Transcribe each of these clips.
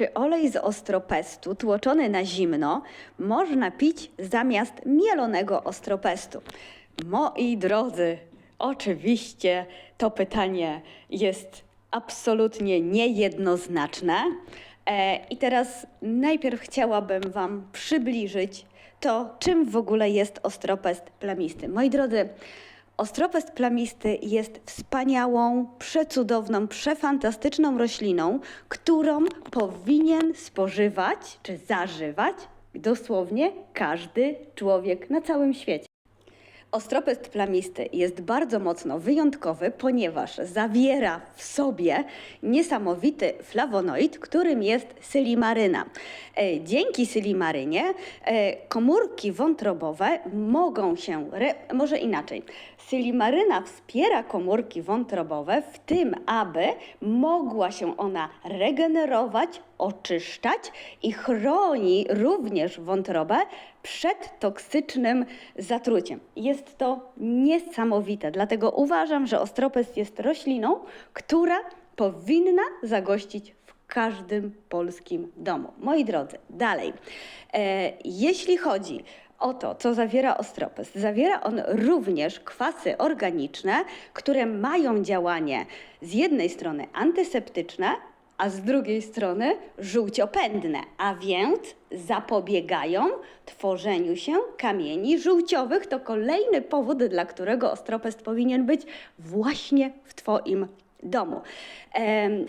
czy olej z ostropestu tłoczony na zimno można pić zamiast mielonego ostropestu? Moi drodzy, oczywiście to pytanie jest absolutnie niejednoznaczne. E, I teraz najpierw chciałabym Wam przybliżyć to, czym w ogóle jest ostropest plamisty. Moi drodzy, Ostropest plamisty jest wspaniałą, przecudowną, przefantastyczną rośliną, którą powinien spożywać czy zażywać dosłownie każdy człowiek na całym świecie. Ostropest plamisty jest bardzo mocno wyjątkowy, ponieważ zawiera w sobie niesamowity flawonoid, którym jest sylimaryna. E, Dzięki sylimarynie e, komórki wątrobowe mogą się, może inaczej, sylimaryna wspiera komórki wątrobowe w tym, aby mogła się ona regenerować, oczyszczać i chroni również wątrobę przed toksycznym zatruciem. Jest to niesamowite, dlatego uważam, że ostropest jest rośliną, która powinna zagościć w każdym polskim domu. Moi drodzy, dalej. E, jeśli chodzi o to, co zawiera ostropest, zawiera on również kwasy organiczne, które mają działanie z jednej strony antyseptyczne, a z drugiej strony żółciopędne, a więc zapobiegają tworzeniu się kamieni żółciowych. To kolejny powód, dla którego ostropest powinien być właśnie w Twoim domu. Em,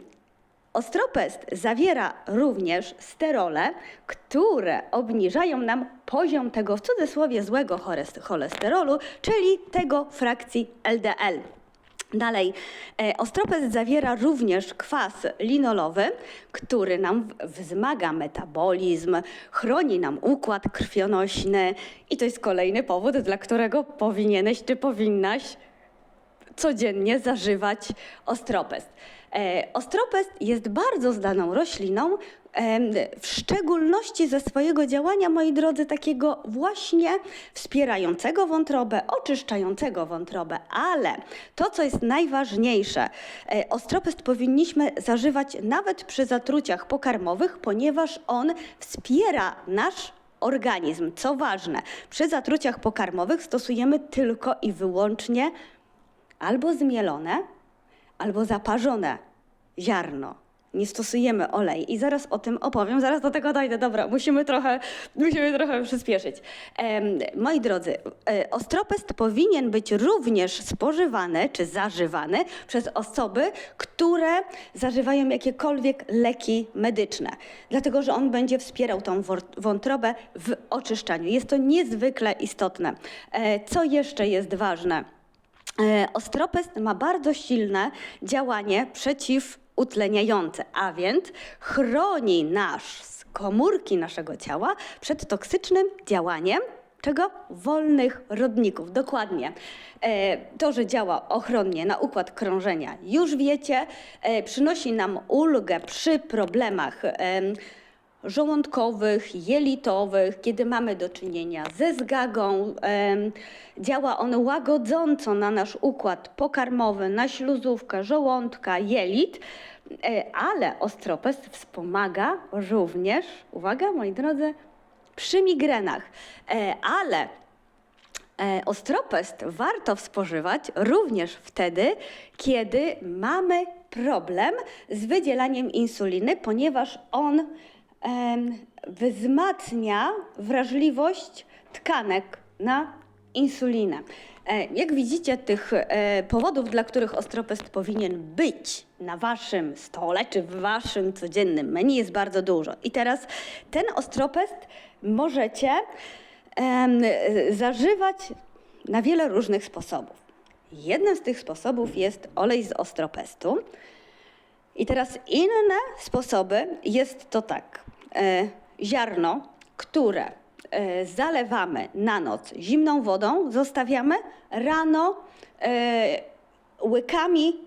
Ostropest zawiera również sterole, które obniżają nam poziom tego w cudzysłowie złego cholesterolu, czyli tego frakcji LDL. Dalej, e, ostropest zawiera również kwas linolowy, który nam wzmaga metabolizm, chroni nam układ krwionośny i to jest kolejny powód, dla którego powinieneś czy powinnaś codziennie zażywać ostropest. E, Ostropest jest bardzo znaną rośliną, em, w szczególności ze swojego działania, moi drodzy, takiego właśnie wspierającego wątrobę, oczyszczającego wątrobę, ale to, co jest najważniejsze, e, ostropest powinniśmy zażywać nawet przy zatruciach pokarmowych, ponieważ on wspiera nasz organizm. Co ważne, przy zatruciach pokarmowych stosujemy tylko i wyłącznie albo zmielone, albo zaparzone ziarno. Nie stosujemy olej i zaraz o tym opowiem, zaraz do tego dojdę. Dobra, musimy trochę, musimy trochę przyspieszyć. Moi drodzy, e, ostropest powinien być również spożywany czy zażywany przez osoby, które zażywają jakiekolwiek leki medyczne, dlatego że on będzie wspierał tą wątrobę w oczyszczaniu. Jest to niezwykle istotne. E, co jeszcze jest ważne? E, Ostropest ma bardzo silne działanie przeciwutleniające, a więc chroni nasz komórki naszego ciała przed toksycznym działaniem czego? Wolnych rodników. Dokładnie. E, To, że działa ochronnie na układ krążenia, już wiecie. E, Przynosi nam ulgę przy problemach em, żołądkowych, jelitowych, kiedy mamy do czynienia ze zgagą. Działa on łagodząco na nasz układ pokarmowy, na śluzówkę, żołądka, jelit, e, ale ostropest wspomaga również, uwaga moi drodzy, przy migrenach. E, Ale E, Ostropest warto spożywać również wtedy, kiedy mamy problem z wydzielaniem insuliny, ponieważ on wzmacnia wrażliwość tkanek na insulinę. E, Jak widzicie, tych e, powodów, dla których ostropest powinien być na waszym stole czy w waszym codziennym menu jest bardzo dużo. I teraz ten ostropest możecie zażywać na wiele różnych sposobów. Jednym z tych sposobów jest olej z ostropestu. I teraz inne sposoby jest to tak. E, ziarno, które e, zalewamy na noc zimną wodą, zostawiamy rano e, łykami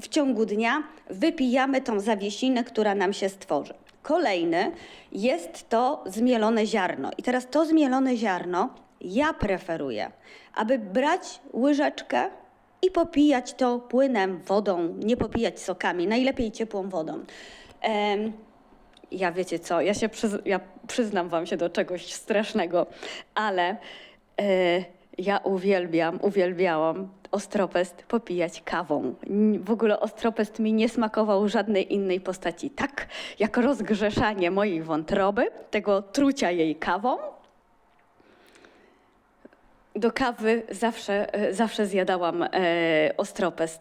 w ciągu dnia wypijamy tą zawiesinę, która nam się stworzy. Kolejny jest to zmielone ziarno. I teraz to zmielone ziarno ja preferuję, aby brać łyżeczkę i popijać to płynem, wodą, nie popijać sokami, najlepiej ciepłą wodą. Ja wiecie co, ja się przyz- ja przyznam wam się do czegoś strasznego, ale e, ja uwielbiam, uwielbiałam ostropest popijać kawą. W ogóle ostropest mi nie smakował żadnej innej postaci. Tak jak rozgrzeszanie mojej wątroby, tego trucia jej kawą, do kawy zawsze, e, zawsze zjadałam e.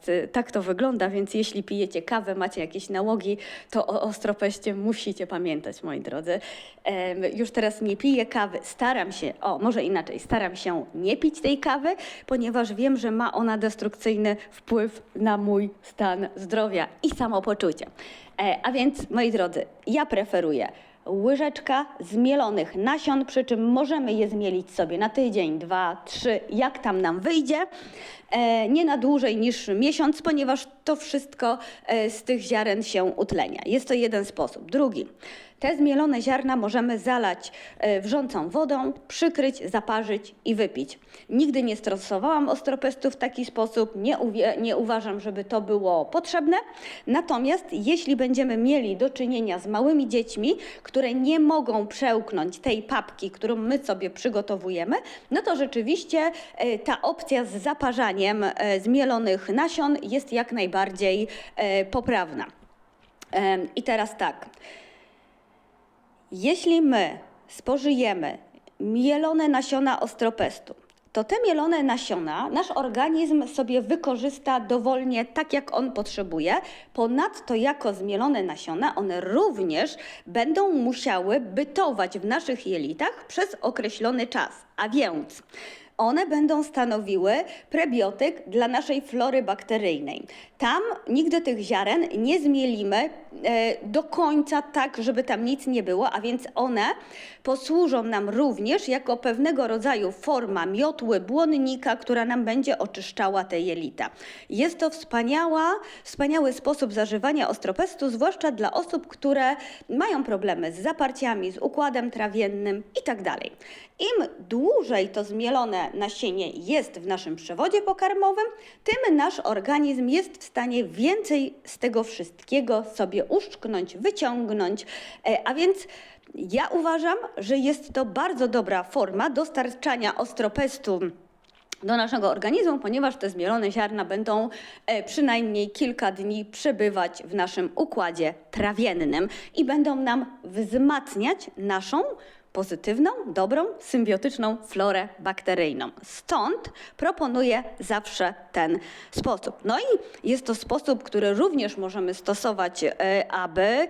E, Tak to wygląda, więc jeśli pijecie kawę, macie jakieś nałogi, to o ostropeście musicie pamiętać, moi drodzy. Em, już teraz nie piję kawy, staram się, o może inaczej, staram się nie pić tej kawy, ponieważ wiem, że ma ona destrukcyjny wpływ na mój stan zdrowia i samopoczucie. E, a więc, moi drodzy, ja preferuję łyżeczka zmielonych nasion, przy czym możemy je zmielić sobie na tydzień, dwa, trzy, jak tam nam wyjdzie. E, nie na dłużej niż miesiąc, ponieważ to wszystko e, z tych ziaren się utlenia. Jest to jeden sposób. Drugi. Te zmielone ziarna możemy zalać e, wrzącą wodą, przykryć, zaparzyć i wypić. Nigdy nie stosowałam ostropestu w taki sposób, nie, nie uważam, żeby to było potrzebne. Natomiast jeśli będziemy mieli do czynienia z małymi dziećmi, które nie mogą przełknąć tej papki, którą my sobie przygotowujemy, no to rzeczywiście e, ta opcja z zaparzaniem zmielonych nasion jest jak najbardziej e, poprawna. I teraz tak. Jeśli my spożyjemy mielone nasiona ostropestu, to te mielone nasiona nasz organizm sobie wykorzysta dowolnie tak, jak on potrzebuje. Ponadto, jako zmielone nasiona, one również będą musiały bytować w naszych jelitach przez określony czas. A więc one będą stanowiły prebiotyk dla naszej flory bakteryjnej. Tam nigdy tych ziaren nie zmielimy e, do końca tak, żeby tam nic nie było, a więc one posłużą nam również jako pewnego rodzaju forma miotły błonnika, która nam będzie oczyszczała te jelita. Jest to wspaniała, wspaniały sposób zażywania ostropestu, zwłaszcza dla osób, które mają problemy z zaparciami, z układem trawiennym itd. Im dłużej to zmielone nasienie jest w naszym przewodzie pokarmowym, tym nasz organizm jest w stanie więcej z tego wszystkiego sobie uszczknąć, wyciągnąć. E, A więc ja uważam, że jest to bardzo dobra forma dostarczania ostropestu do naszego organizmu, ponieważ te zmielone ziarna będą e, przynajmniej kilka dni przebywać w naszym układzie trawiennym i będą nam wzmacniać naszą pozytywną, dobrą, symbiotyczną florę bakteryjną. Stąd proponuję zawsze ten sposób. No i jest to sposób, który również możemy stosować, e, aby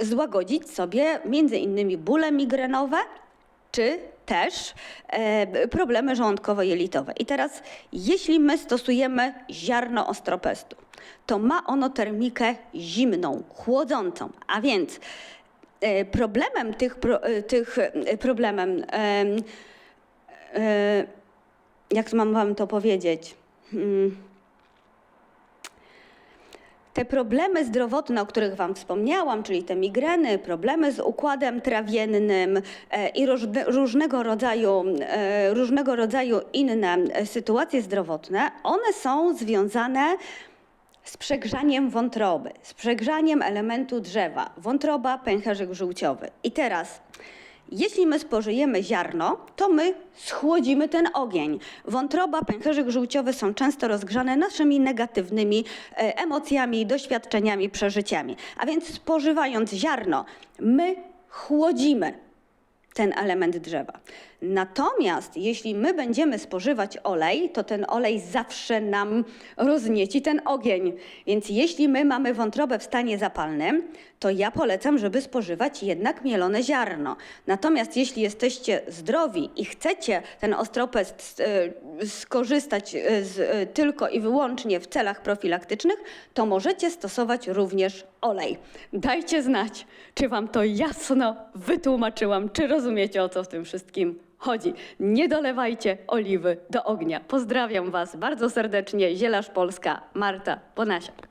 złagodzić sobie między innymi bóle migrenowe, czy też e, problemy żołądkowo-jelitowe. I teraz, jeśli my stosujemy ziarno ostropestu, to ma ono termikę zimną, chłodzącą, a więc problemem tych, e, tych e, problemem, em, e, jak mam wam to powiedzieć? Hmm. Te problemy zdrowotne, o których Wam wspomniałam, czyli te migreny, problemy z układem trawiennym e, i różne, różnego, rodzaju, e, różnego rodzaju inne e, sytuacje zdrowotne, one są związane z przegrzaniem wątroby, z przegrzaniem elementu drzewa, wątroba, pęcherzyk żółciowy. I teraz, jeśli my spożyjemy ziarno, to my schłodzimy ten ogień. Wątroba, pęcherzyk żółciowy są często rozgrzane naszymi negatywnymi e, emocjami, doświadczeniami, przeżyciami. A więc spożywając ziarno, my chłodzimy ten element drzewa. Natomiast jeśli my będziemy spożywać olej, to ten olej zawsze nam roznieci ten ogień. Więc jeśli my mamy wątrobę w stanie zapalnym, to ja polecam, żeby spożywać jednak mielone ziarno. Natomiast jeśli jesteście zdrowi i chcecie ten ostropest e, skorzystać e, z, e, tylko i wyłącznie w celach profilaktycznych, to możecie stosować również olej. Dajcie znać, czy wam to jasno wytłumaczyłam, czy rozumiecie o co w tym wszystkim chodzi. Nie dolewajcie oliwy do ognia. Pozdrawiam was bardzo serdecznie. Zielarz Polska, Marta Ponasiak.